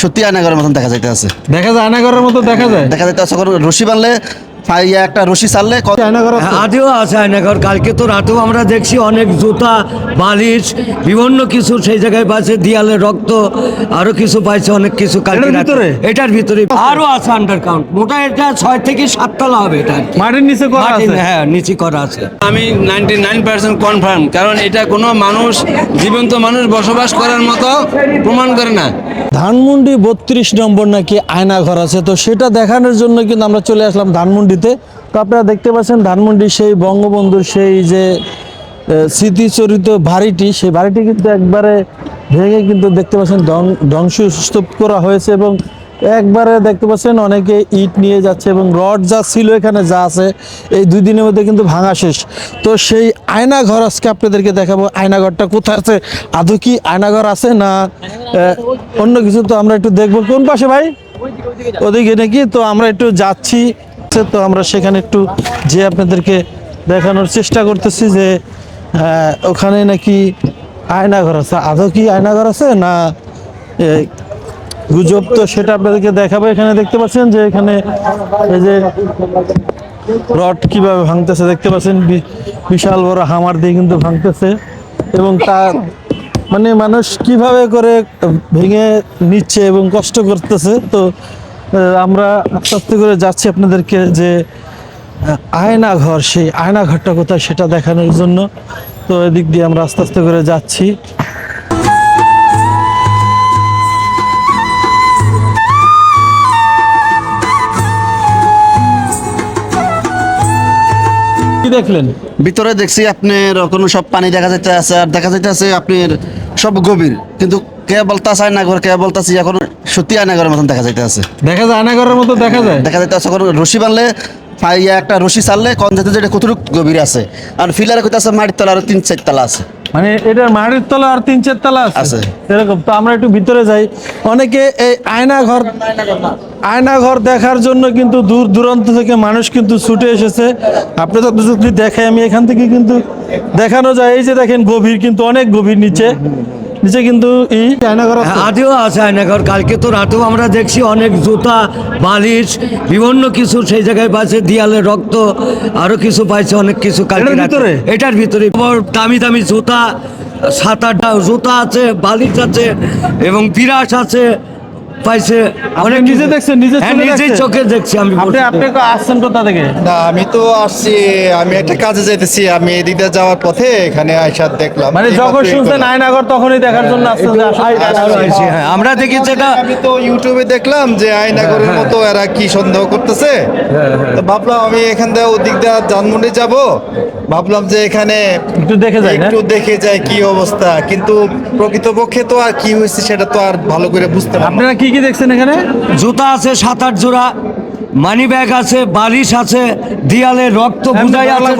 সত্যি আয়নাগরের মতন দেখা যাইতে আছে দেখা যায় আয়নাগরের মতো দেখা যায়। দেখা যাইতে আছে রশি বানলে ফাইয়া একটা রশি চাললে কত আয়নাঘর হ্যাঁ, আজও আছে আয়নাঘর কালকে তো রাতেও আমরা দেখছি অনেক জুতা বালিশ বিভিন্ন কিছু সেই জায়গায় পাইছে দেয়ালে রক্ত আরও কিছু পাইছে অনেক কিছু কালকে ভিতরে? এটার ভিতরে আরও আছে আন্ডার কাউন্ট মোটা এটা ছয় থেকে সাততলা হবে এটা মাটির নিচে করা আছে? হ্যাঁ নিচে করা আছে। আমি নাইনটি নাইন পার্সেন্ট কনফার্ম কারণ এটা কোনো মানুষ জীবন্ত মানুষ বসবাস করার মতো প্রমাণ করে না। ধানমন্ডি বত্রিশ নম্বর নাকি আয়না ঘর আছে তো সেটা দেখানোর জন্য কিন্তু আমরা চলে আসলাম ধানমন্ডিতে তো আপনারা দেখতে পাচ্ছেন ধানমন্ডি সেই বঙ্গবন্ধুর সেই যে স্মৃতিচরিত বাড়িটি, সেই বাড়িটি কিন্তু একবারে ভেঙে কিন্তু দেখতে পাচ্ছেন ধ্বং- ধ্বংসস্তূপ করা হয়েছে এবং একবারে দেখতে পাচ্ছেন অনেকে ইট নিয়ে যাচ্ছে এবং রড যা ছিল এখানে যা আছে, এই দুই দিনের মধ্যে কিন্তু ভাঙা শেষ। তো সেই আয়না ঘর আজকে আপনাদেরকে দেখাবো আয়না ঘরটা কোথায় আছে, আদৌ কি আয়না ঘর আছে না অন্য কিছু তো আমরা একটু দেখব। কোন পাশে ভাই? ওদিকে নাকি? তো আমরা একটু যাচ্ছি। তো আমরা সেখানে একটু যে আপনাদেরকে দেখানোর চেষ্টা করতেছি যে ওখানে নাকি আয়না ঘর আছে। আদৌ কি আয়না ঘর আছে না গুজব? তো সেটা আপনাদেরকে দেখাবো। এখানে দেখতে পাচ্ছেন যে, এখানে এই যে রড কীভাবে ভাঙতেছে, দেখতে পাচ্ছেন বিশাল বড় হামার দিয়ে কিন্তু ভাঙতেছে। এবং তার মানে মানুষ কীভাবে করে ভেঙে নিচ্ছে এবং কষ্ট করতেছে, তো আমরা আস্তে আস্তে করে যাচ্ছি আপনাদেরকে যে আহ, আয়না ঘর সেই আয়না ঘরটা কোথায় সেটা দেখানোর জন্য। তো এদিক দিয়ে আমরা আস্তে আস্তে করে যাচ্ছি। কি দেখলেন? ভিতরে দেখছি আপনার কোনো সব পানি দেখা যাইতে আছে আর দেখা যাইতে আছে আপনার সব গভীর কিন্তু কে বলতাছে আয়নাগর কে বলতাছে এখন সত্যি আয়নাগরের মতন দেখা যাইতে আছে। দেখা যায় আয়না ঘরের মতো দেখা যায়? দেখা যাইতে আছে রশি বানলে একটা রশি চাললে কন যেতে যেটা কতটুকু গভীর আছে। আর ফিলারে কোথায় আছে মাটির তলা আরও তিন চার তলা আছে। মানে এটার মাটির তলা আর তিন চার তলা আছে? আছে। এরকম তো আমরা একটু ভিতরে যাই। অনেকে এই আয়না ঘর আয়না ঘর দেখার জন্য কিন্তু দূর দূরান্ত থেকে মানুষ কিন্তু ছুটে এসেছে। আপনি তো যদি দেখে আমি এখান থেকে কিন্তু দেখানো যায়। এই যে দেখেন গভীর কিন্তু অনেক গভীর নিচে। নিচে কিন্তু এই আয়নাঘর আজও আছে আয়নাঘর কালকে তো রাতেও আমরা দেখছি অনেক জুতা বালিশ বিভিন্ন কিছু সেই জায়গায় পাইছে দিয়ালে রক্ত আরও কিছু পাইছে অনেক কিছু কালকে এটার ভিতরে? এটার ভিতরে। বড় দামি দামি জুতা সাত আটটা জুতা আছে বালিশ আছে এবং পিরাস আছে। পাইছে। অনেক নিজে দেখছেন, নিজের হ্যাঁ, চোখে দেখছেন? চোখে দেখছি আমি আপনি আপনি আসছেন কোথা থেকে? না আমি তো আসছি আমি একটা কাজে যাইতেছি আমি এদিক দিয়ে যাওয়ার পথে এখানে আইসা দেখলাম মানে যখন শুনছেন করলাম। আয়না ঘর তখনই দেখার জন্য আসছেন যে আসলে হ্যাঁ আমরা দেখি যেটা আমি তো ইউটিউবে দেখলাম যে আয়নাগরের মতো এরা কি সন্দেহ করতেছে। তো ভাবলাম আমি এখান থেকে ওদিক দিয়ে ধানমন্ডি যাব। ভাবলাম যে এখানে একটু দেখে যাই একটু দেখে যায় কি অবস্থা। কিন্তু প্রকৃতপক্ষে তো আর কি হয়েছে সেটা তো আর ভালো করে বুঝতে পারলাম আপনারা কি কি কি দেখছেন এখানে? জুতা আছে সাত আট জোড়া মানি ব্যাগ আছে বালিশ আছে দিয়ালে রক্ত আমি বুঝাই আছে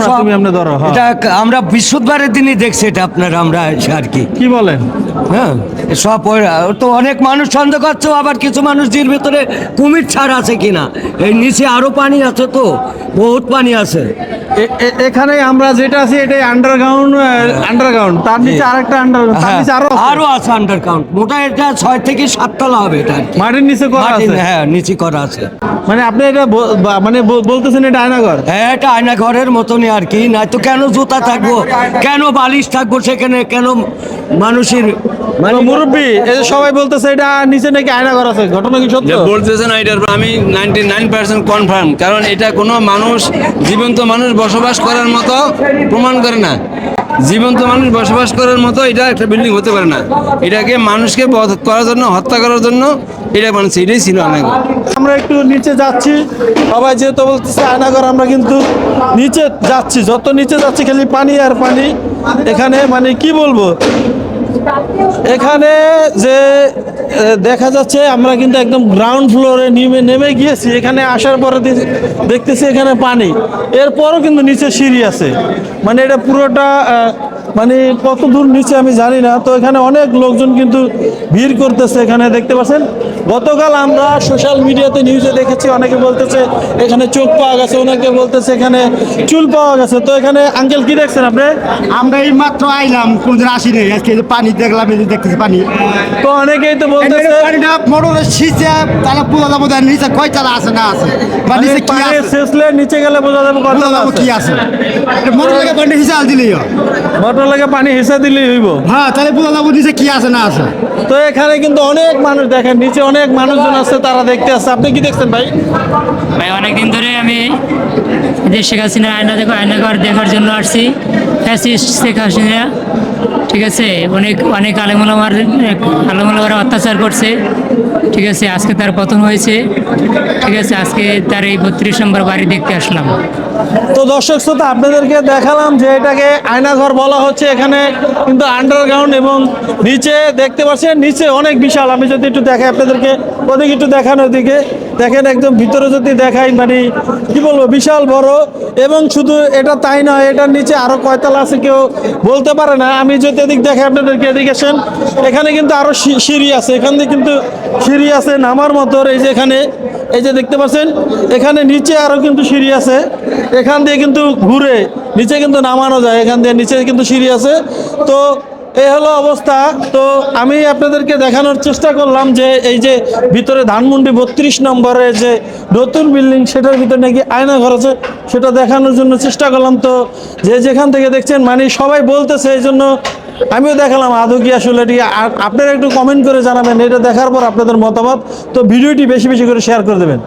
হ্যাঁ। এটা আমরা বৃহস্পতিবারের দিনই দেখছি এটা আপনার আমরা আর কি। কি বলেন? হ্যাঁ সব তো অনেক মানুষ সন্দেহ করছে আবার কিছু মানুষ জির ভিতরে কুমির ছাড় আছে কিনা? এই নিচে আরও পানি আছে তো বহুত পানি আছে। এখানে আমরা যেটা আছি এটাই আন্ডারগ্রাউন্ড আন্ডারগ্রাউন্ড তার নিচে আরেকটা আন্ডারগ্রাউন্ড তার হ্যাঁ, নিচে আরও। আরও আছে আন্ডার কাউন্ট মোটা এটা ছয় থেকে সাততলা হবে এটা মাটির নিচে করা আছে? হ্যাঁ নিচে করা আছে। মানে আপনি এটা মানে বলতেছেন এটা আয়নাঘর? হ্যাঁ এটা আয়না ঘরের মতনই আর কি। না তো কেন জুতা থাকব? কেন বালিশ থাকব সেখানে? কেন মানুষের মানে মুরব্বী এই যে সবাই বলতেছে এটা নিচে নাকি আয়নাঘর আছে ঘটনা কি সত্য? যে বলতেছেন এটার আমি নাইনটি নাইন পার্সেন্ট কনফার্ম কারণ এটা কোনো মানুষ জীবন্ত মানুষ বসবাস করার মতো প্রমাণ করে না। জীবন্ত মানুষ বসবাস করার মতো এটা একটা বিল্ডিং হতে পারে না। এটাকে মানুষকে বধ করার জন্য হত্যা করার জন্য এটা বানিয়েছে এটাই ছিল অনেক আমরা একটু নিচে যাচ্ছি সবাই যেহেতু বলতেছে আয়নাঘর আমরা কিন্তু নিচে যাচ্ছি যত নিচে যাচ্ছি খালি পানি আর পানি। এখানে মানে কি বলব? এখানে যে দেখা যাচ্ছে আমরা কিন্তু একদম গ্রাউন্ড ফ্লোরে নেমে নেমে গিয়েছি। এখানে আসার পরে দেখতেছি এখানে পানি। এরপরও কিন্তু নিচে সিঁড়ি আছে। মানে এটা পুরোটা মানে কত দূর নিচে আমি জানি না। তো এখানে অনেক লোকজন কিন্তু ভিড় করতেছে এখানে দেখতে পাচ্ছেন? গতকাল আমরা সোশ্যাল মিডিয়াতে নিউজে দেখেছি অনেকে বলতেছে এখানে চোখ পাওয়া গেছে অনেকে বলতেছে এখানে চুল পাওয়া গেছে। তো এখানে আঙ্কেল কি দেখছেন আপনি? আমরা এই মাত্র আইলাম কোনদিন আসি নাই। আজকে পানি দেখলাম এই দেখতেছি পানি। তো অনেকেই তো বলতেছে পানিটা মোটরের শীতে তাহলে পুরো যাব নিচে কয় চালা আছে না আছে। বা মানে নিচে কি পানি আছে? শেষলে নিচে গেলে বোঝা যাবে কত কি আছে। মোটর লাগে পানি হিসাব দিলেই হয়। মোটর লাগে পানি হিসা দিলেই হইব। হ্যাঁ তাহলে পুরো যাব নিচে কি আছে না আছে? তো এখানে কিন্তু অনেক মানুষ দেখেন নিচে অনেক মানুষজন আছে তারা দেখতে আসছে। আপনি কি দেখছেন ভাই? ভাই অনেকদিন ধরে আমি শেখ হাসিনার আয়না দেখো আয়নাঘর দেখার জন্য আসছি। ফ্যাসিস্ট শেখ হাসিনা, ঠিক আছে? অনেক অনেক আলেমুলামার আলেমুলামার অত্যাচার করছে, ঠিক আছে? আজকে তার পতন হয়েছে, ঠিক আছে? আজকে তার এই বত্রিশ নম্বর বাড়ি দেখতে আসলাম। তো দর্শক শ্রোতা, আপনাদেরকে দেখালাম যে এটাকে আয়নাঘর বলা হচ্ছে। এখানে কিন্তু আন্ডারগ্রাউন্ড এবং নিচে দেখতে পাচ্ছেন, নিচে অনেক বিশাল। আমি যদি একটু দেখাই আপনাদেরকে, ওদিকে একটু দেখান ওদিকে। দেখেন একদম ভিতরে যদি দেখাই মানে কি বলব, বিশাল বড়। এবং শুধু এটা তাই নয়, এটার নিচে আরও কয়তলা আছে কেউ বলতে পারে না। আমি যদি এদিক দেখে আপনাদেরকে এদিকে আসেন। এখানে কিন্তু আরও সি- সিঁড়ি আছে। এখান দিয়ে কিন্তু সিঁড়ি আছে নামার মতো। এই যে এখানে, এই যে দেখতে পাচ্ছেন, এখানে নিচে আরও কিন্তু সিঁড়ি আছে। এখান দিয়ে কিন্তু ঘুরে নিচে কিন্তু নামানো যায়। এখান দিয়ে নিচে কিন্তু সিঁড়ি আছে। তো এই হলো অবস্থা। তো আমি আপনাদেরকে দেখানোর চেষ্টা করলাম যে এই যে ভিতরে ধানমন্ডি বত্রিশ নম্বরের যে নতুন বিল্ডিং, সেটার ভিতরে নাকি আয়না ঘর আছে, সেটা দেখানোর জন্য চেষ্টা করলাম। তো যে যেখান থেকে দেখছেন মানে সবাই বলতেছে, এই জন্য আমিও দেখালাম। আদৌ কি আসলে এটি আপনারা একটু কমেন্ট করে জানাবেন, এটা দেখার পর আপনাদের মতামত। তো ভিডিওটি বেশি বেশি করে শেয়ার করে দেবেন।